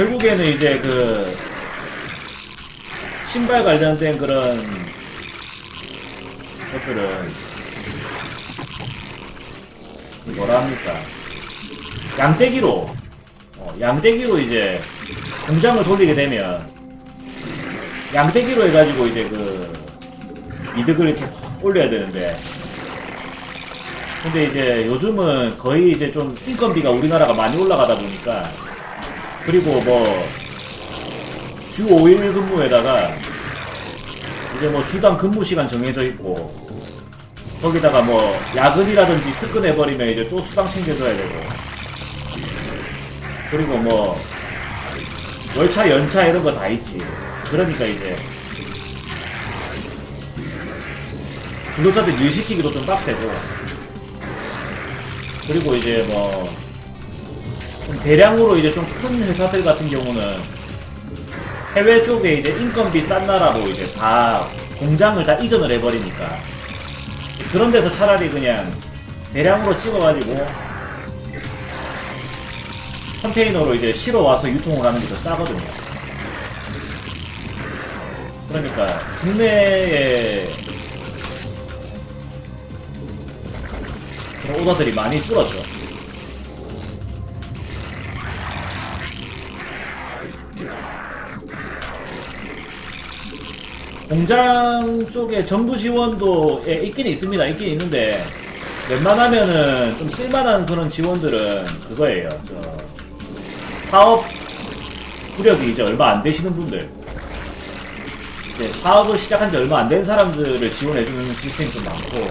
결국에는 이제 그 신발 관련된 그런 것들은 뭐라 합니까? 양떼기로 어, 양떼기로 이제 공장을 돌리게 되면 양떼기로 해가지고 이제 그 이득을 이렇게 확 올려야 되는데 근데 이제 요즘은 거의 이제 좀 인건비가 우리나라가 많이 올라가다 보니까 그리고 뭐 주 5일 근무에다가 이제 뭐 주당 근무 시간 정해져 있고 거기다가 뭐 야근이라든지 특근해버리면 이제 또 수당 챙겨줘야 되고 그리고 뭐 월차 연차 이런 거 다 있지. 그러니까 이제 근로자들 일 시키기도 좀 빡세고 그리고 이제 뭐좀 대량으로 이제 좀 큰 회사들 같은 경우는 해외 쪽에 이제 인건비 싼 나라로 이제 다 공장을 다 이전을 해버리니까 그런 데서 차라리 그냥 대량으로 찍어가지고 컨테이너로 이제 실어 와서 유통을 하는 게 더 싸거든요. 그러니까 국내에 그런 오더들이 많이 줄었죠. 공장 쪽에 정부 지원도 예, 있긴 있습니다. 있긴 있는데 웬만하면은 좀 쓸만한 그런 지원들은 그거예요. 저 사업 구력이 이제 얼마 안 되시는 분들, 이제 사업을 시작한 지 얼마 안 된 사람들을 지원해주는 시스템이 좀 많고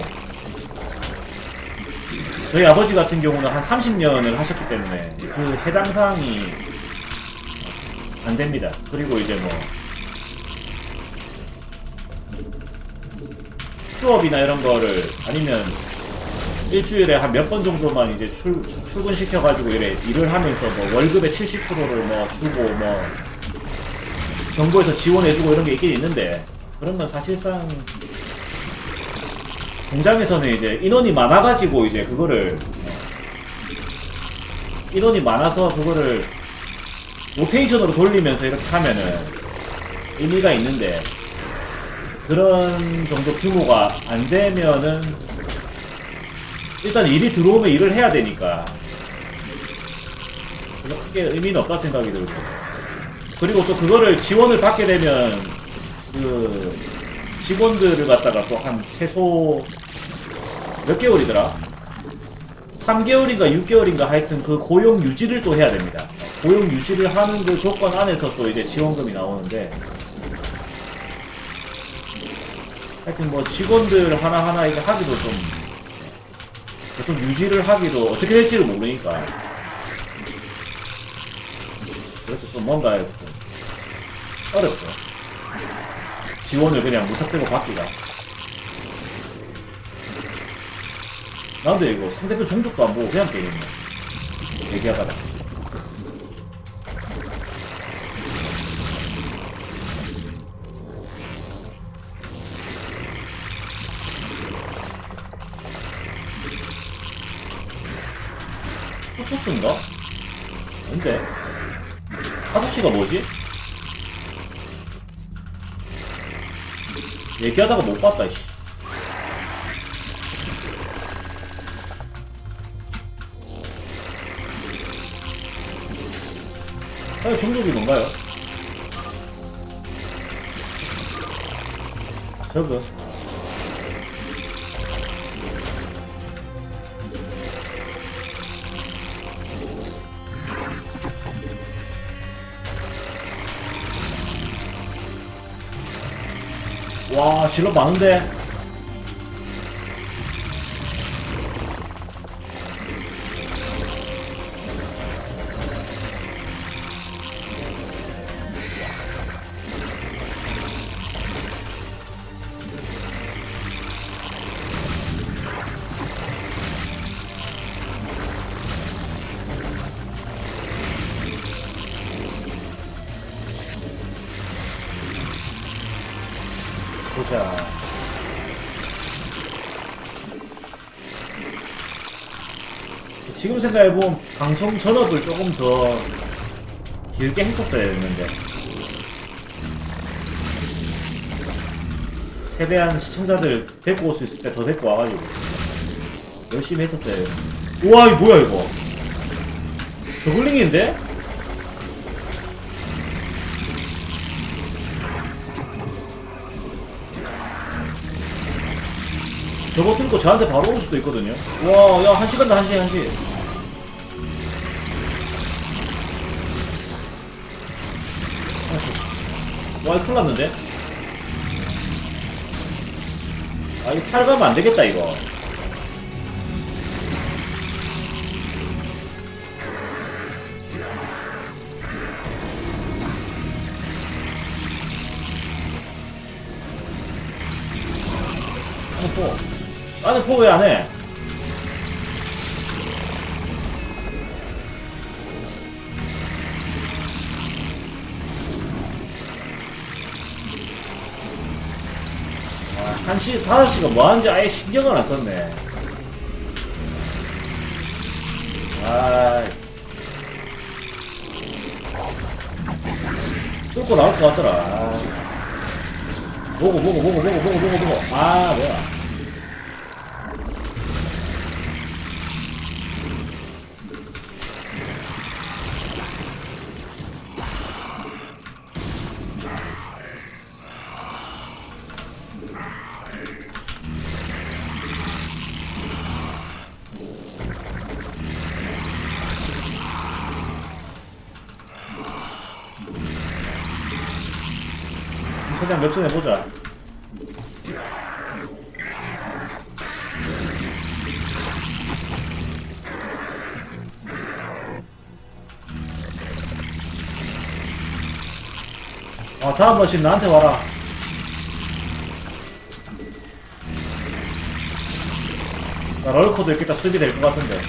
저희 아버지 같은 경우는 한 30년을 하셨기 때문에 그 해당 사항이 안 됩니다. 그리고 이제 뭐 휴업이나 이런 거를 아니면 일주일에 한 몇 번 정도만 이제 출, 출근시켜가지고 이래 일을 하면서 뭐 월급의 70%를 뭐 주고 뭐 정부에서 지원해주고 이런 게 있긴 있는데 그러면 사실상 공장에서는 이제 인원이 많아가지고 이제 그거를 어, 인원이 많아서 그거를 로테이션으로 돌리면서 이렇게 하면은 의미가 있는데 그런 정도 규모가 안 되면은 일단 일이 들어오면 일을 해야 되니까 별로 크게 의미는 없다 생각이 들고 그리고 또 그거를 지원을 받게 되면 그 직원들을 갖다가 또 한 최소 몇 개월이더라? 3개월인가 6개월인가 하여튼 그 고용 유지를 또 해야 됩니다. 고용 유지를 하는 그 조건 안에서 또 이제 지원금이 나오는데 하여튼 뭐 직원들 하나하나 이제 하기도 좀 계속 유지를 하기도 어떻게 될지를 모르니까 그래서 좀 뭔가 좀 어렵죠. 지원을 그냥 무턱대고 받기가. 나 근데 이거 상대편 종족도 안 보고 그냥 게임이네. 얘기하다가. 포토스인가? 뭔데? 하수씨가 뭐지? 얘기하다가 못 봤다, 씨. 아니, 종족이 뭔가요? 저거. 와, 질러 많은데? 보자. 지금 생각해보면 방송 전업을 조금 더 길게 했었어야 했는데 최대한 시청자들 데리고 올 수 있을 때 더 데리고 와가지고 열심히 했는데 우와 이거 뭐야 이거 저글링인데? 저거 뚫고 저한테 바로 올 수도 있거든요. 와, 야, 한 시간다, 한 시, 한 시. 와, 이거 큰일 났는데? 아, 이거 탈가면 안 되겠다, 이거. 포. 안에 포왜 안 해? 아, 한 시, 다섯 시가 뭐 하는지 아예 신경을 안 썼네. 아. 뚫고 나올 것 같더라. 아. 보고, 보고, 보고, 보고, 보고, 보고, 보고. 아, 뭐야. 최대한 몇전 해보자. 아, 다음 머신 나한테 와라. 나 럴코도 있겠다 수비 될 것 같은데.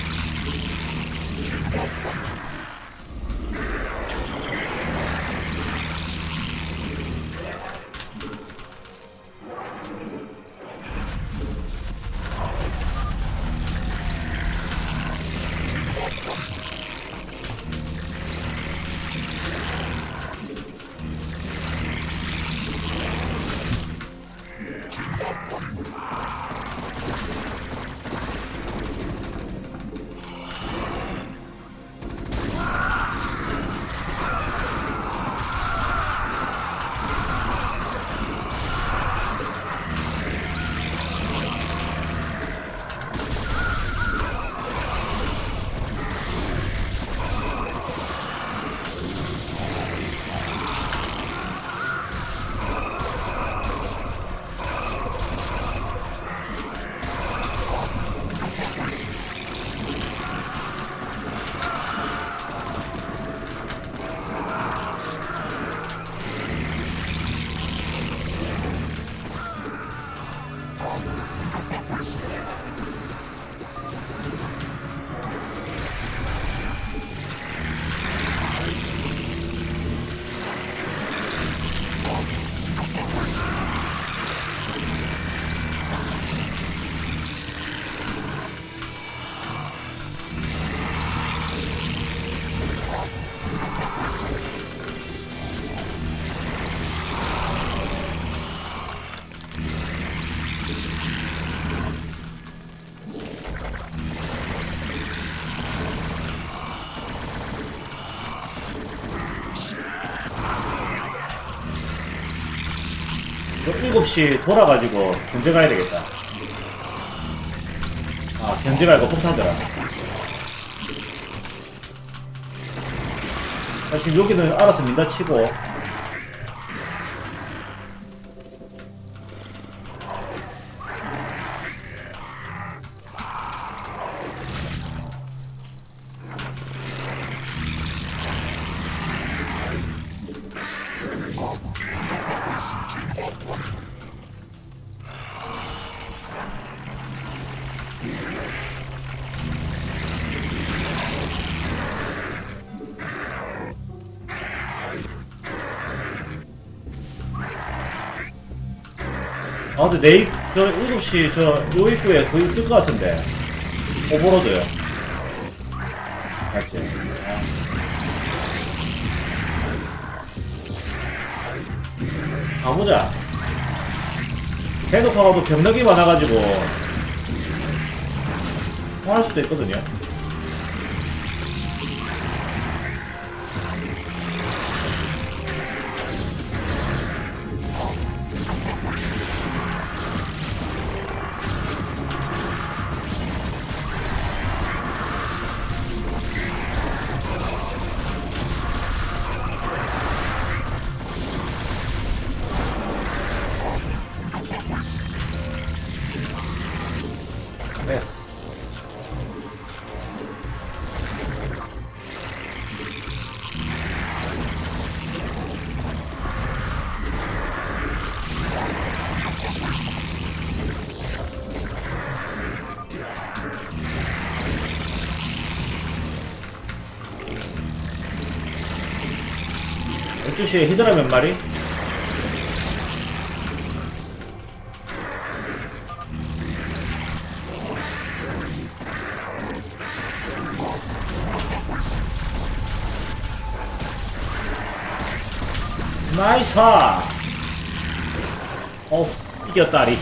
7시 돌아가지고 견제 가야 되겠다. 아, 견제 말고 폭탄들아. 나 지금 여기는 알아서 민다 치고. 아 근데 내일 저 7시 저 요입구에 돈 있을 것 같은데. 오버로드요. 맞지? 아. 가보자. 해독하가도 병력이 많아가지고 할 수도 있거든요. 12시에 히드라 몇 마리? 나이스 어 이겼다리